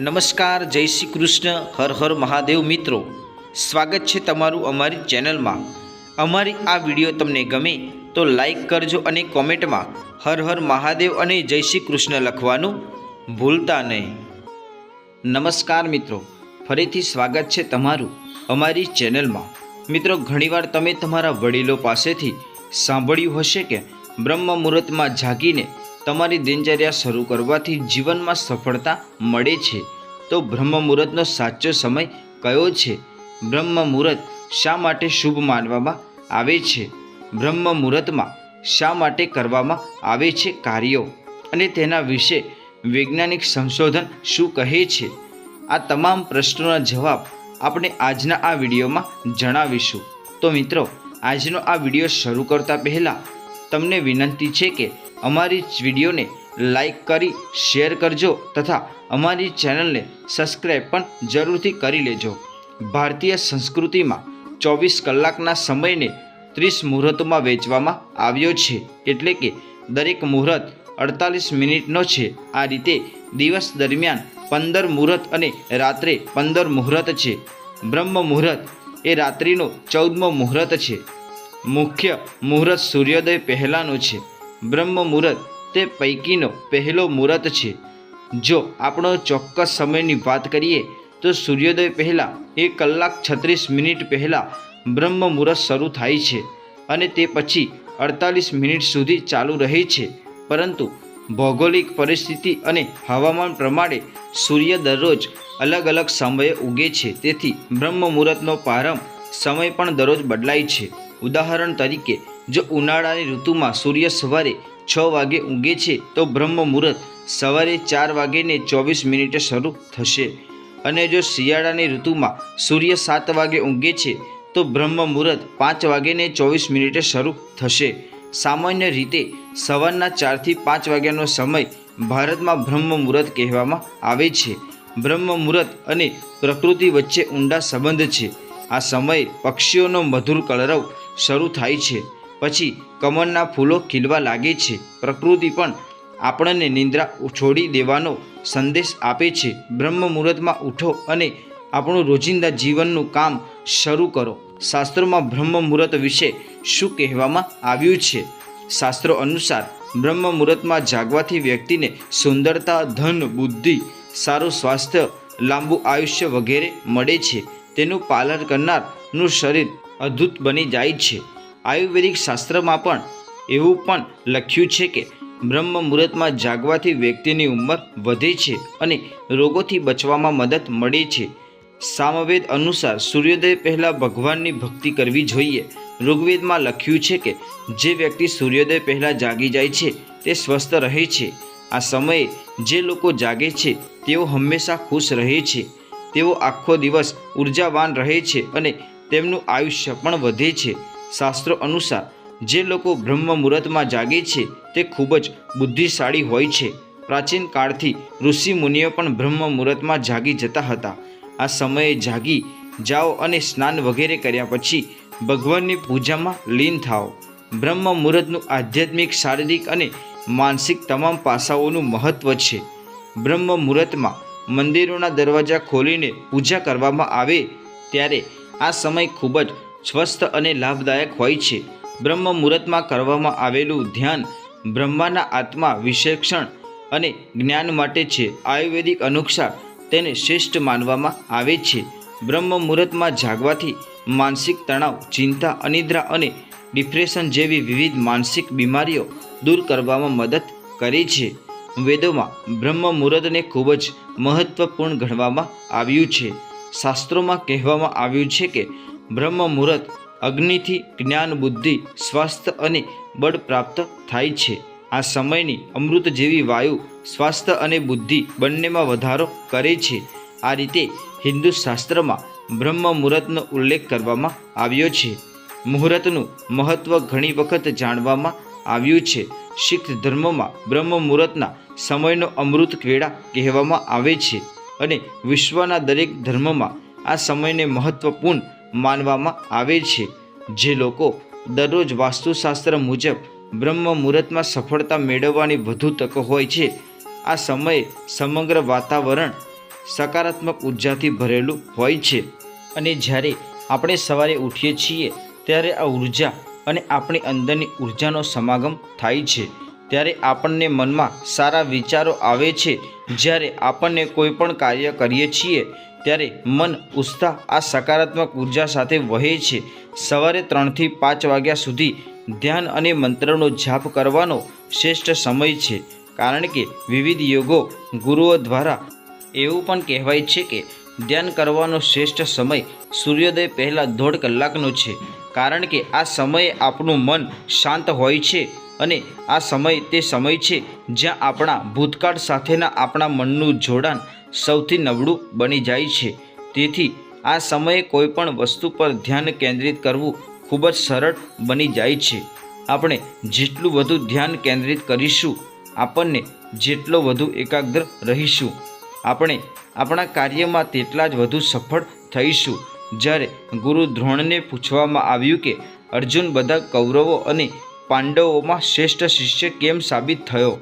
નમસ્કાર, જય શ્રી કૃષ્ણ, હર હર મહાદેવ મિત્રો. સ્વાગત છે તમારું અમારી ચેનલમાં. અમારી આ વીડિયો તમને ગમે તો લાઈક કરજો અને કોમેન્ટમાં હર હર મહાદેવ અને જય શ્રી કૃષ્ણ લખવાનું ભૂલતા નહીં. નમસ્કાર મિત્રો, ફરીથી સ્વાગત છે તમારું અમારી ચેનલમાં. મિત્રો, ઘણીવાર તમે તમારા વડીલો પાસેથી સાંભળ્યું હશે કે બ્રહ્મ મુહૂર્તમાં જાગીને તમારી દિનચર્યા શરૂ કરવાથી જીવનમાં સફળતા મળે છે. તો બ્રહ્મ મુહૂર્તનો સાચો સમય કયો છે? બ્રહ્મ મુહૂર્ત શા માટે શુભ માનવામાં આવે છે? બ્રહ્મ મુહૂર્તમાં શા માટે કરવામાં આવે છે કાર્યો? અને તેના વિશે વૈજ્ઞાનિક સંશોધન શું કહે છે? આ તમામ પ્રશ્નોના જવાબ આપણે આજના આ વિડીયોમાં જણાવીશું. તો મિત્રો, આજનો આ વીડિયો શરૂ કરતા પહેલાં તમને વિનંતી છે કે અમારી વિડીયોને લાઈક કરી, શેર કરજો તથા અમારી ચેનલને સબસ્ક્રાઈબ પણ જરૂરથી કરી લેજો. ભારતીય સંસ્કૃતિમાં ચોવીસ કલાકના સમયને ત્રીસ મુહૂર્તોમાં વહેંચવામાં આવ્યો છે, એટલે કે દરેક મુહૂર્ત અડતાલીસ મિનિટનો છે. આ રીતે દિવસ દરમિયાન પંદર મુહૂર્ત અને રાત્રે પંદર મુહૂર્ત છે. બ્રહ્મ મુહૂર્ત એ રાત્રિનો ચૌદમો મુહૂર્ત છે. મુખ્ય મુહૂર્ત સૂર્યોદય પહેલાંનો છે. બ્રહ્મ મુહૂર્ત તે પૈકીનો પહેલો મુહૂર્ત છે. જો આપણો ચોક્કસ સમયની વાત કરીએ તો સૂર્યોદય પહેલાં એક કલાક છત્રીસ મિનિટ પહેલાં બ્રહ્મ મુહૂર્ત શરૂ થાય છે અને તે પછી અડતાલીસ મિનિટ સુધી ચાલુ રહે છે. પરંતુ ભૌગોલિક પરિસ્થિતિ અને હવામાન પ્રમાણે સૂર્ય દરરોજ અલગ અલગ સમયે ઉગે છે. તેથી બ્રહ્મ મુહૂર્તનો પ્રારંભ સમય પણ દરરોજ બદલાય છે. ઉદાહરણ તરીકે, જો ઉનાળાની ઋતુમાં સૂર્ય સવારે છ વાગે ઊંઘે છે, તો બ્રહ્મ મુહૂર્ત સવારે ચાર વાગેને ચોવીસ મિનિટે શરૂ થશે. અને જો શિયાળાની ઋતુમાં સૂર્ય સાત વાગે ઊંઘે છે, તો બ્રહ્મ મુહૂર્ત પાંચ વાગેને ચોવીસ મિનિટે શરૂ થશે. સામાન્ય રીતે, સવારના ચારથી પાંચ વાગ્યાનો સમય ભારતમાં બ્રહ્મ મુહૂર્ત કહેવામાં આવે છે. બ્રહ્મ મુહૂર્ત અને પ્રકૃતિ વચ્ચે ઊંડા સંબંધ છે. આ સમયે પક્ષીઓનો મધુર કલરવ શરૂ થાય છે. પછી કમળના ફૂલો ખીલવા લાગે છે. પ્રકૃતિ પણ આપણને નિંદ્રા છોડી દેવાનો સંદેશ આપે છે. બ્રહ્મ મુહૂર્તમાં ઉઠો અને આપણું રોજિંદા જીવનનું કામ શરૂ કરો. શાસ્ત્રોમાં બ્રહ્મ મુહૂર્ત વિશે શું કહેવામાં આવ્યું છે? શાસ્ત્રો અનુસાર, બ્રહ્મ મુહૂર્તમાં જાગવાથી વ્યક્તિને સુંદરતા, ધન, બુદ્ધિ, સારું સ્વાસ્થ્ય, લાંબુ આયુષ્ય વગેરે મળે છે. તેનું પાલન કરનારનું શરીર અદ્ભુત બની જાય છે. આયુર્વેદિક શાસ્ત્રમાં પણ એવું પણ લખ્યું છે કે બ્રહ્મ મુહૂર્તમાં જાગવાથી વ્યક્તિની ઉંમર વધે છે અને રોગોથી બચવામાં મદદ મળે છે. સામવેદ અનુસાર સૂર્યોદય પહેલાં ભગવાનની ભક્તિ કરવી જોઈએ. ઋગ્વેદમાં લખ્યું છે કે જે વ્યક્તિ સૂર્યોદય પહેલાં જાગી જાય છે, તે સ્વસ્થ રહે છે. આ સમયે જે લોકો જાગે છે, તેઓ હંમેશા ખુશ રહે છે. તેઓ આખો દિવસ ઉર્જાવાન રહે છે અને તેમનું આયુષ્ય પણ વધે છે. શાસ્ત્રો અનુસાર, જે લોકો બ્રહ્મ મુહૂર્તમાં જાગે છે, તે ખૂબ જ બુદ્ધિશાળી હોય છે. પ્રાચીન કાળથી ઋષિ મુનિઓ પણ બ્રહ્મ મુહૂર્તમાં જાગી જતા હતા. આ સમયે જાગી જાઓ અને સ્નાન વગેરે કર્યા પછી ભગવાનની પૂજામાં લીન થાઓ. બ્રહ્મ મુહૂર્તનું આધ્યાત્મિક, શારીરિક અને માનસિક તમામ પાસાઓનું મહત્ત્વ છે. બ્રહ્મ મુહૂર્તમાં મંદિરોના દરવાજા ખોલીને પૂજા કરવામાં આવે, ત્યારે આ સમય ખૂબ જ સ્વસ્થ અને લાભદાયક હોય છે. બ્રહ્મ મુહૂર્તમાં કરવામાં આવેલું ધ્યાન બ્રહ્માના આત્મા વિશેષણ અને જ્ઞાન માટે છે. આયુર્વેદિક અનુસાર તેને શ્રેષ્ઠ માનવામાં આવે છે. બ્રહ્મ મુહૂર્તમાં જાગવાથી માનસિક તણાવ, ચિંતા, અનિદ્રા અને ડિપ્રેશન જેવી વિવિધ માનસિક બીમારીઓ દૂર કરવામાં મદદ કરે છે. વેદોમાં બ્રહ્મ મુહૂર્તને ખૂબ જ મહત્વપૂર્ણ ગણવામાં આવ્યું છે. શાસ્ત્રોમાં કહેવામાં આવ્યું છે કે બ્રહ્મ મુહૂર્ત અગ્નિથી જ્ઞાન, બુદ્ધિ સ્વાસ્થ્ય અને બળ પ્રાપ્ત થાય છે. આ સમયની અમૃત જેવી વાયુ સ્વાસ્થ્ય અને બુદ્ધિ બંનેમાં વધારો કરે છે. આ રીતે હિન્દુ શાસ્ત્રમાં બ્રહ્મ મુહૂર્તનો ઉલ્લેખ કરવામાં આવ્યો છે. મુહૂર્તનું મહત્ત્વ ઘણી વખત જાણવામાં આવ્યું છે. શીખ ધર્મમાં બ્રહ્મ મુહૂર્તના સમયનો અમૃત ક્રીડા કહેવામાં આવે છે. અને વિશ્વના દરેક ધર્મમાં આ સમયને મહત્ત્વપૂર્ણ માનવામાં આવે છે. જે લોકો દરરોજ વાસ્તુશાસ્ત્ર મુજબ બ્રહ્મ મુહૂર્તમાં સફળતા મેળવવાની વધુ તકો હોય છે, આ સમયે સમગ્ર વાતાવરણ સકારાત્મક ઉર્જાથી ભરેલું હોય છે. અને જ્યારે આપણે સવારે ઉઠીએ છીએ, ત્યારે આ ઊર્જા અને આપણી અંદરની ઉર્જાનો સમાગમ થાય છે. ત્યારે આપણને મનમાં સારા વિચારો આવે છે. જ્યારે આપણને કોઈ પણ કાર્ય કરીએ છીએ, ત્યારે મન ઉત્સાહ, આ સકારાત્મક ઊર્જા સાથે વહે છે. સવારે ત્રણથી પાંચ વાગ્યા સુધી ધ્યાન અને મંત્રનો જાપ કરવાનો શ્રેષ્ઠ સમય છે. કારણ કે વિવિધ યોગો ગુરુઓ દ્વારા એવું પણ કહેવાય છે કે ધ્યાન કરવાનો શ્રેષ્ઠ સમય સૂર્યોદય પહેલાં દોઢ કલાકનો છે. કારણ કે આ સમયે આપણું મન શાંત હોય છે. અને આ સમય તે સમય છે જ્યાં આપણા ભૂતકાળ સાથેના આપણા મનનું જોડાણ સૌથી નબળું બની જાય છે. તેથી આ સમયે કોઈ પણ વસ્તુ પર ધ્યાન કેન્દ્રિત કરવું ખૂબ જ સરળ બની જાય છે. આપણે જેટલું વધુ ધ્યાન કેન્દ્રિત કરીશું, આપણને જેટલો વધુ એકાગ્ર રહીશું. આપણે આપણા કાર્યમાં તેટલા જ વધુ સફળ થઈશું. જ્યારે ગુરુ દ્રોણને પૂછવામાં આવ્યું કે, અર્જુન, બધા કૌરવો અને પાંડવોમાં શ્રેષ્ઠ શિષ્ય કેમ સાબિત થયો?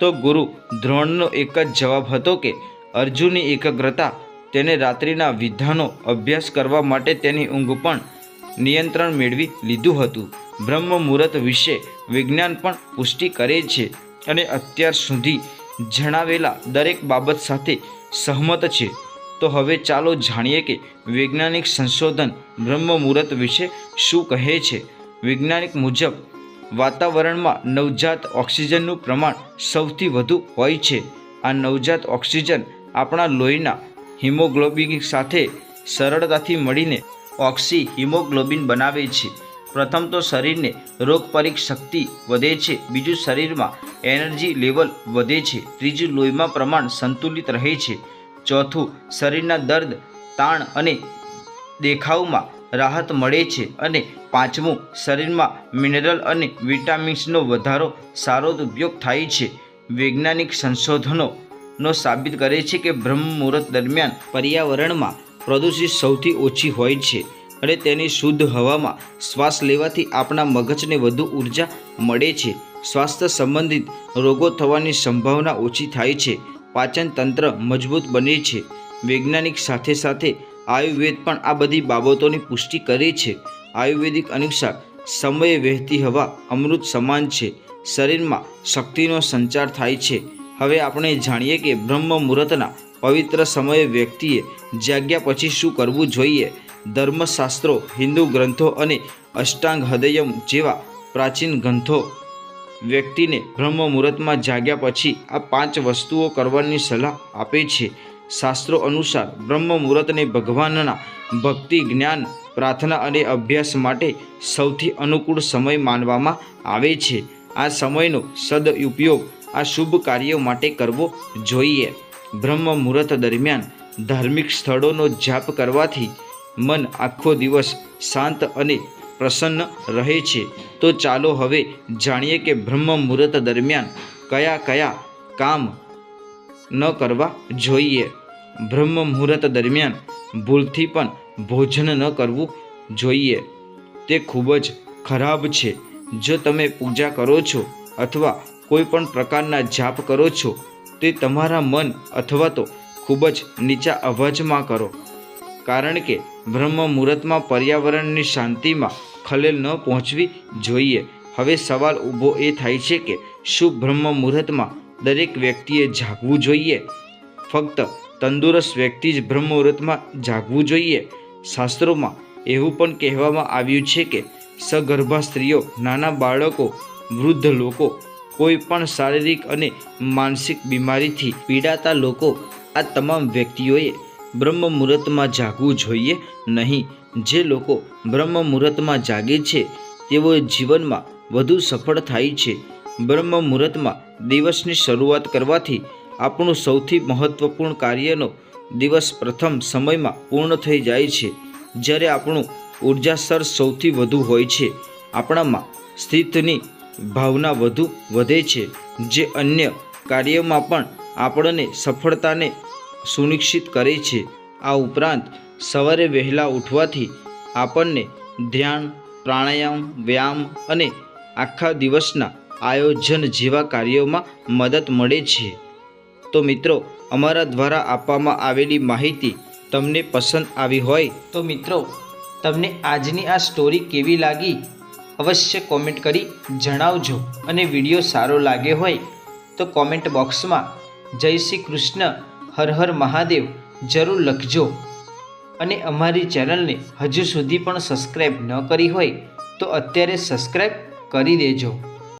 તો ગુરુ, દ્રોણનો એક જ જવાબ હતો કે, અર્જુનની એકાગ્રતા, તેને રાત્રિના વિધાનો, અભ્યાસ કરવા માટે તેની ઊંઘ પણ નિયંત્રણ મેળવી લીધું હતું. બ્રહ્મ મુહૂર્ત વિશે વિજ્ઞાન પણ પુષ્ટિ કરે છે અને અત્યાર સુધી જણાવેલા દરેક બાબત સાથે સહમત છે. તો હવે ચાલો જાણીએ કે વૈજ્ઞાનિક સંશોધન બ્રહ્મ મુહૂર્ત વિશે શું કહે છે. વૈજ્ઞાનિક મુજબ વાતાવરણમાં નવજાત ઓક્સિજનનું પ્રમાણ સૌથી વધુ હોય છે. આ નવજાત ઓક્સિજન આપણા લોહીના હિમોગ્લોબિન સાથે સરળતાથી મળીને ઓક્સી હિમોગ્લોબિન બનાવે છે. પ્રથમ તો શરીરને રોગપરીક શક્તિ વધે છે. બીજું શરીરમાં એનર્જી લેવલ વધે છે. ત્રીજું લોહીમાં પ્રમાણ સંતુલિત રહે છે. ચોથું શરીરના દર્દ, તાણ અને દેખાવમાં રાહત મળે છે અને પાંચમું, શરીરમાં મિનરલ અને વિટામિન્સનો વધારો સારો ઉપયોગ થાય છે. વૈજ્ઞાનિક સંશોધનો નો સાબિત કરે છે કે બ્રહ્મ મુહૂર્ત દરમિયાન પર્યાવરણમાં પ્રદૂષિત સૌથી ઓછી હોય છે અને તેની શુદ્ધ હવામાં શ્વાસ લેવાથી આપણા મગજને વધુ ઊર્જા મળે છે. સ્વાસ્થ્ય સંબંધિત રોગો થવાની સંભાવના ઓછી થાય છે. પાચન તંત્ર મજબૂત બને છે. વૈજ્ઞાનિક સાથે સાથે આયુર્વેદ પણ આ બધી બાબતોની પુષ્ટિ કરે છે. આયુર્વેદિક અનુસાર સમયે વહેતી હવા અમૃત સમાન છે. શરીરમાં શક્તિનો સંચાર થાય છે. હવે આપણે જાણીએ કે બ્રહ્મ મુહૂર્તના પવિત્ર સમયે વ્યક્તિએ જાગ્યા પછી શું કરવું જોઈએ? ધર્મશાસ્ત્રો, હિન્દુ ગ્રંથો અને અષ્ટાંગ હૃદયમ જેવા પ્રાચીન ગ્રંથો. વ્યક્તિને બ્રહ્મ મુહૂર્તમાં જાગ્યા પછી આ પાંચ વસ્તુઓ કરવાની સલાહ આપે છે. શાસ્ત્રો અનુસાર બ્રહ્મ મુહૂર્તને ભગવાનના ભક્તિ, જ્ઞાન, પ્રાર્થના અને અભ્યાસ માટે સૌથી અનુકૂળ સમય માનવામાં આવે છે. આ સમયનો સદઉપયોગ આ શુભ કાર્યો માટે કરવો જોઈએ. બ્રહ્મ મુહૂર્ત દરમિયાન ધાર્મિક સ્થળોનો જાપ કરવાથી મન આખો દિવસ શાંત અને પ્રસન્ન રહે છે. તો ચાલો હવે જાણીએ કે બ્રહ્મ મુહૂર્ત દરમિયાન કયા કયા કામ ન કરવા જોઈએ. બ્રહ્મ મુહૂર્ત દરમિયાન ભૂલથી પણ ભોજન ન કરવું જોઈએ. તે ખૂબ જ ખરાબ છે. જો તમે પૂજા કરો છો અથવા કોઈ પણ પ્રકારના જાપ કરો છો, તે તમારા મન અથવા તો ખૂબ જ નીચા અવાજમાં કરો. કારણ કે બ્રહ્મ મુહૂર્તમાં પર્યાવરણની શાંતિમાં ખલેલ ન પહોંચવી જોઈએ. હવે સવાલ ઊભો એ થાય છે કે શું બ્રહ્મ મુહૂર્તમાં દરેક વ્યક્તિએ જાગવું જોઈએ. ફક્ત તંદુરસ્ત વ્યક્તિ જ બ્રહ્મ મુહૂર્તમાં જાગવું જોઈએ. શાસ્ત્રોમાં એવું પણ કહેવામાં આવ્યું છે કે સગર્ભા સ્ત્રીઓ, નાના બાળકો, વૃદ્ધ લોકો, કોઈ પણ શારીરિક અને માનસિક બીમારીથી પીડાતા લોકો, આ તમામ વ્યક્તિઓએ બ્રહ્મ મુહૂર્તમાં જાગવું જોઈએ નહીં. જે લોકો બ્રહ્મ મુહૂર્તમાં જાગે છે તેઓ જીવનમાં વધુ સફળ થાય છે. બ્રહ્મ મુહૂર્તમાં દિવસની શરૂઆત કરવાથી આપણું સૌથી મહત્વપૂર્ણ કાર્યનો દિવસ પ્રથમ સમયમાં પૂર્ણ થઈ જાય છે. જ્યારે આપણું ઉર્જાસ્તર સૌથી વધુ હોય છે, આપણામાં સ્થિતની ભાવના વધુ વધે છે, જે અન્ય કાર્યમાં પણ આપણને સફળતાને સુનિશ્ચિત કરે છે. આ ઉપરાંત, સવારે વહેલા ઉઠવાથી આપણને ધ્યાન, પ્રાણાયામ, વ્યાયામ અને આખા દિવસના આયોજન જેવા કાર્યોમાં મદદ મળે છે. તો મિત્રો, અમારા દ્વારા આપવામાં આવેલી માહિતી તમને પસંદ આવી હોય તો મિત્રો, તમને આજની આ સ્ટોરી કેવી લાગી? અવશ્ય કોમેન્ટ કરી જણાવજો અને વીડિયો સારો લાગ્યો હોય તો કોમેન્ટ બોક્સમાં જય શ્રી કૃષ્ણ, હર હર મહાદેવ જરૂર લખજો. અને અમારી ચેનલને હજુ સુધી પણ સબસ્ક્રાઈબ ન કરી હોય તો અત્યારે સબસ્ક્રાઈબ કરી દેજો.